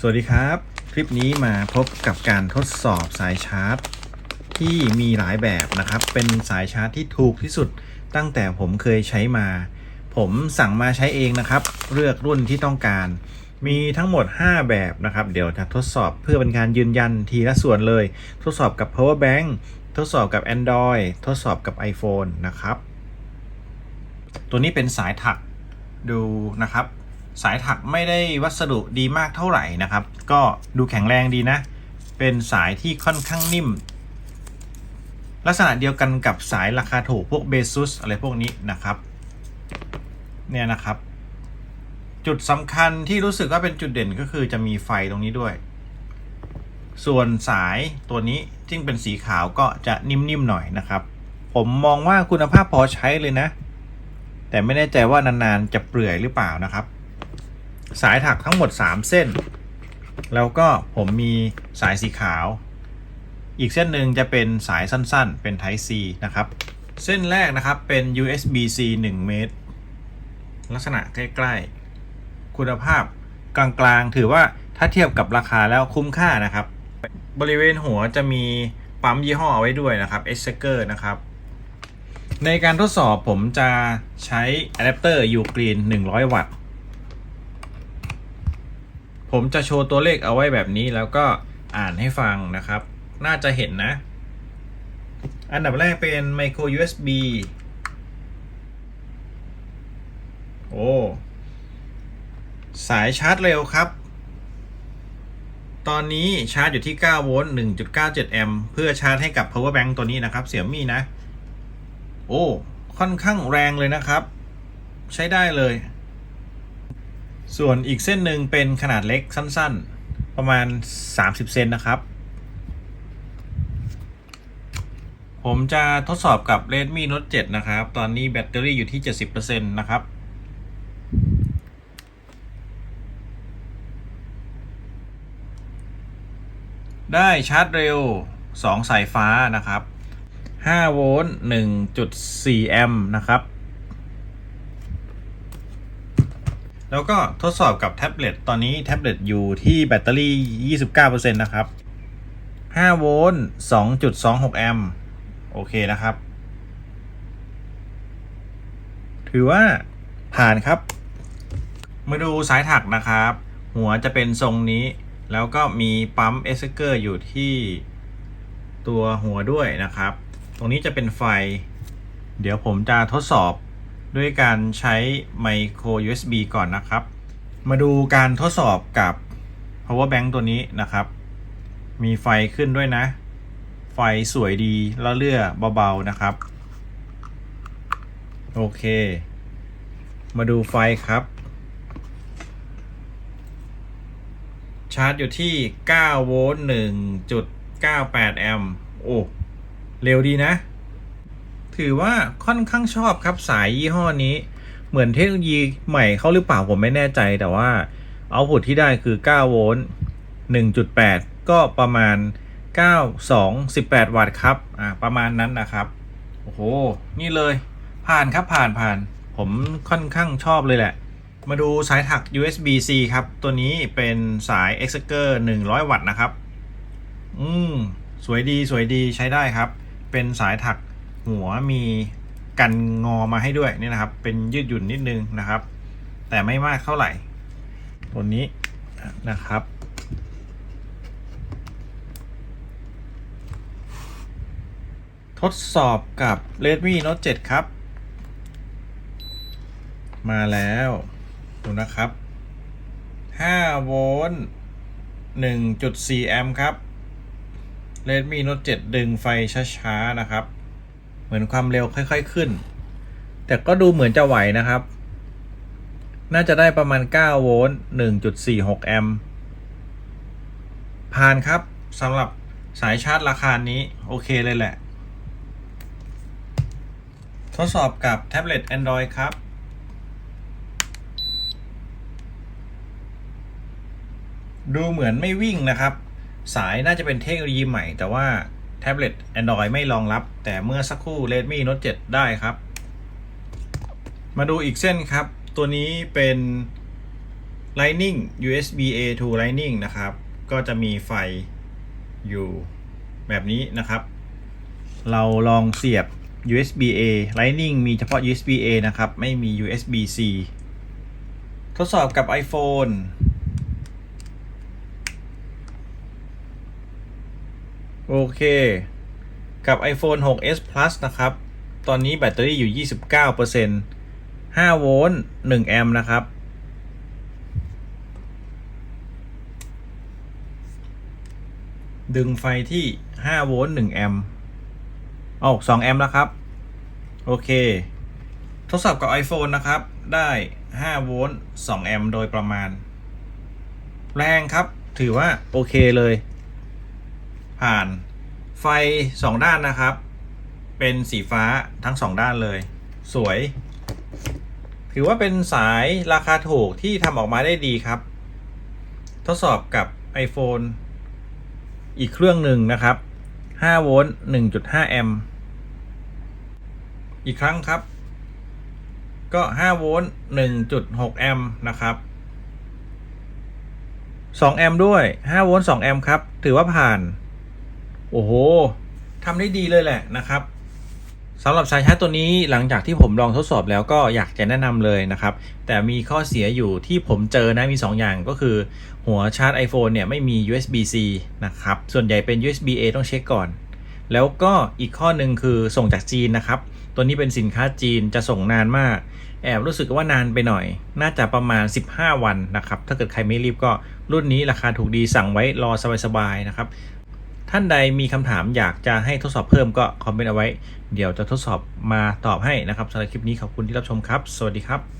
สวัสดีครับ คลิปนี้มาพบกับการทดสอบสายชาร์จ ที่มีหลายแบบนะครับ เป็นสายชาร์จที่ถูกที่สุด ตั้งแต่ผมเคยใช้มา ผมสั่งมาใช้เองนะครับ เลือกรุ่นที่ต้องการ มีทั้งหมด 5 แบบนะครับ เดี๋ยวจะทดสอบเพื่อเป็นการยืนยันทีละส่วนเลย ทดสอบกับ power bank ทดสอบกับ Android ทดสอบกับ iPhone นะครับ ตัวนี้เป็นสายถักดูนะครับ สายถักไม่ได้วัสดุดีมากเท่าไหร่นะครับ ก็ดูแข็งแรงดีนะ เป็นสายที่ค่อนข้างนิ่ม ลักษณะเดียวกันกับสายราคาถูกพวกเบซุสอะไรพวกนี้นะครับ เนี่ยนะครับ จุดสำคัญที่รู้สึกว่าเป็นจุดเด่นก็คือจะมีไฟตรงนี้ด้วย ส่วนสายตัวนี้ซึ่งเป็นสีขาวก็จะนิ่มๆหน่อยนะครับ ผมมองว่าคุณภาพพอใช้เลยนะ แต่ไม่แน่ใจว่านานๆจะเปื่อยหรือเปล่านะครับ สายถักทั้งหมด 3 เส้น แล้วก็ผมมีสายสีขาว อีกเส้นหนึ่งจะเป็นสายสั้นๆ เป็น Type C นะครับ เส้นแรกนะครับเป็น USB-C 1 เมตร ลักษณะใกล้ๆ คุณภาพกลางๆ ถือว่าถ้าเทียบกับราคาแล้วคุ้มค่านะครับ บริเวณหัวจะมีปั๊มยี่ห้อเอาไว้ด้วยนะครับ e x c e r นะครับ ในการทดสอบผมจะใช้อะแดปเตอร์ U Green 100 วัตต์ ผมจะโชว์ตัวเลขเอาไว้แบบนี้แล้วก็อ่านให้ฟังนะครับ น่าจะเห็นนะ อันดับแรกเป็น micro USB โอ้สายชาร์จเร็วครับ ตอนนี้ชาร์จอยู่ที่ 9 โวลต์ 1.97 แอมป์เพื่อชาร์จให้กับ power bank ตัวนี้นะครับ เสี่ยมี่นะ โอ้ ค่อนข้างแรงเลยนะครับ ใช้ได้เลย ส่วนอีกเส้นหนึ่งเป็นขนาดเล็กสั้นๆ ประมาณ 30 เซนนะครับ ผมจะทดสอบกับ Redmi Note 7 นะครับ ตอนนี้แบตเตอรี่อยู่ที่ 70%นะครับได้ชาร์จเร็ว 2 สายฟ้านะครับ5โวลต์1.4 แอมป์นะครับ แล้วก็ทดสอบกับแท็บเล็ตตอนนี้แท็บเล็ตอยู่ที่แบตเตอรี่ 29%นะครับ 5 โวลต์ 2.26 แอมป์ โอเคนะครับ ถือว่าผ่านครับ มาดูสายถักนะครับ หัวจะเป็นทรงนี้ แล้วก็มีปั๊มเอสเกอร์อยู่ที่ตัวหัวด้วยนะครับ ตรงนี้จะเป็นไฟ เดี๋ยวผมจะทดสอบ ด้วยการใช้ไมโคร USB ก่อนนะครับ มาดูการทดสอบกับ power bank ตัวนี้นะครับ มีไฟขึ้นด้วยนะ ไฟสวยดีแล้วเลื่อเบาๆนะครับ โอเค มาดูไฟครับ ชาร์จอยู่ที่ 9 โวลต์ 1.98 แอมป์ โอ้ เร็วดีนะ ถือว่าค่อนข้างชอบครับสายยี่ห้อนี้ เหมือนเทคโนโลยีใหม่เขาหรือเปล่าผมไม่แน่ใจแต่ว่าเอาพุทที่ได้คือ 9 โวลต์ 1.8 ก็ประมาณ 9 2 18 วัตต์ครับ อ่า ประมาณนั้นนะครับ โอ้โห นี่เลย ผ่านครับผ่านผ่าน ผมค่อนข้างชอบเลยแหละ มาดูสายถัก USB-C ครับ ตัวนี้เป็นสาย e x e c e r 100 วัตต์นะครับ อืม สวยดีสวยดีใช้ได้ครับ เป็นสายถัก หัวมีกันงอมาให้ด้วยนี่นะครับ เป็นยืดหยุ่นนิดนึงนะครับ แต่ไม่มากเท่าไหร่ตัวนี้นะครับ ทดสอบกับ Redmi Note 7 ครับ มาแล้ว ดูนะครับ5โวลต์1.4 แอมป์ครับ Redmi Note 7 ดึงไฟช้า ๆ นะครับ เหมือนความเร็วค่อย ๆ ขึ้น แต่ก็ดูเหมือนจะไหวนะครับ น่าจะได้ประมาณ 9 โวลต์ 1.46 แอมป์ ผ่านครับสำหรับสายชาร์จราคานี้ โอเคเลยแหละ ทดสอบกับแท็บเล็ต Android ครับดูเหมือนไม่วิ่งนะครับ สายน่าจะเป็นเทคโนโลยีใหม่แต่ว่า แท็บเล็ต Android ไม่รองรับ แต่เมื่อสักครู่ Redmi Note 7 ได้ครับ มาดูอีกเส้นครับ ตัวนี้เป็น Lightning USB A to Lightning นะครับ ก็จะมีไฟอยู่แบบนี้นะครับ เราลองเสียบ USB A Lightning มีเฉพาะ USB A นะครับ ไม่มี USB C ทดสอบกับ iPhone โอเค กับ iPhone 6s Plus นะครับ ตอนนี้แบตเตอรี่อยู่ 29% 5 โวลต์ 1 แอมป์นะครับ ดึงไฟที่ 5 โวลต์ 1 แอมป์ออก2แอมป์แล้วครับ โอเค ทดสอบกับ iPhone นะครับ ได้ 5 โวลต์ 2 แอมป์โดยประมาณ แรงครับ ถือว่าโอเคเลย ผ่านไฟ2ด้านนะครับ เป็นสีฟ้าทั้ง2ด้านเลย สวย ถือว่าเป็นสายราคาถูกที่ทำออกมาได้ดีครับ ทดสอบกับ iPhone อีกเครื่องหนึ่งนะครับ5โวลต์1.5 แอมป์อีกครั้งครับ ก็5โวลต์1.6 แอมป์นะครับ2แอมป์ด้วย5โวลต์2แอมป์ครับ ถือว่าผ่าน โอ้โหทำได้ดีเลยแหละนะครับสำหรับสายชาร์จตัวนี้หลังจากที่ผมลองทดสอบแล้วก็อยากจะแนะนำเลยนะครับ แต่มีข้อเสียอยู่ที่ผมเจอนะมี 2 อย่างก็คือ หัวชาร์จ iPhone เนี่ยไม่มี USB-C นะครับ ส่วนใหญ่เป็น USB-A ต้องเช็คก่อน แล้วก็อีกข้อหนึ่งคือส่งจากจีนนะครับ ตัวนี้เป็นสินค้าจีนจะส่งนานมาก แอบรู้สึกว่านานไปหน่อย น่าจะประมาณ 15 วันนะครับ ถ้าเกิดใครไม่รีบก็รุ่นนี้ราคาถูกดีสั่งไว้รอสบายๆนะครับ ท่านใดมีคำถามอยากจะให้ทดสอบเพิ่มก็คอมเมนต์เอาไว้ เดี๋ยวจะทดสอบมาตอบให้นะครับสำหรับคลิปนี้ขอบคุณที่รับชมครับ สวัสดีครับ